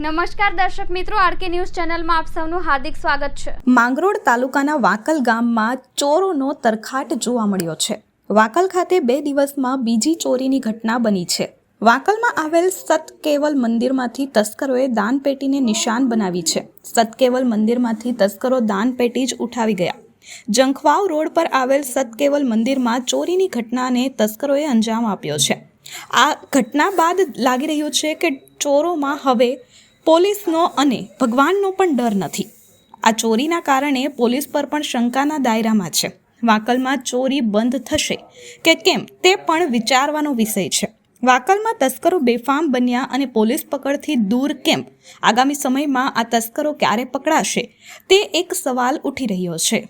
નમસ્કાર દર્શક મિત્રો, આરકે ન્યૂઝ ચેનલમાં આપ સૌનું હાર્દિક સ્વાગત છે. માંગરોળ તાલુકાના વાકલ ગામમાં ચોરોનો તરખાટ જોવા મળ્યો છે. વાકલ ખાતે બે દિવસમાં બીજી ચોરીની ઘટના બની છે. વાકલમાં આવેલ સતકેવલ મંદિરમાંથી તસ્કરોએ દાનપેટીને નિશાન બનાવી છે. સતકેવલ મંદિરમાંથી તસ્કરો દાનપેટી જ ઉઠાવી ગયા. જંખવાવ રોડ પર આવેલ સતકેવલ મંદિરમાં ચોરીની ઘટનાને તસ્કરોએ અંજામ આપ્યો છે. આ ઘટના બાદ લાગી રહ્યું છે કે ચોરોમાં હવે પોલીસનો અને ભગવાનનો પણ ડર નથી. આ ચોરીના કારણે પોલીસ પર પણ શંકાના દાયરામાં છે. વાકલમાં ચોરી બંધ થશે કે કેમ તે પણ વિચારવાનો વિષય છે. વાકલમાં તસ્કરો બેફામ બન્યા અને પોલીસ પકડથી દૂર કેમ? આગામી સમયમાં આ તસ્કરો ક્યારે પકડાશે? તે એક સવાલ ઉઠી રહ્યો છે.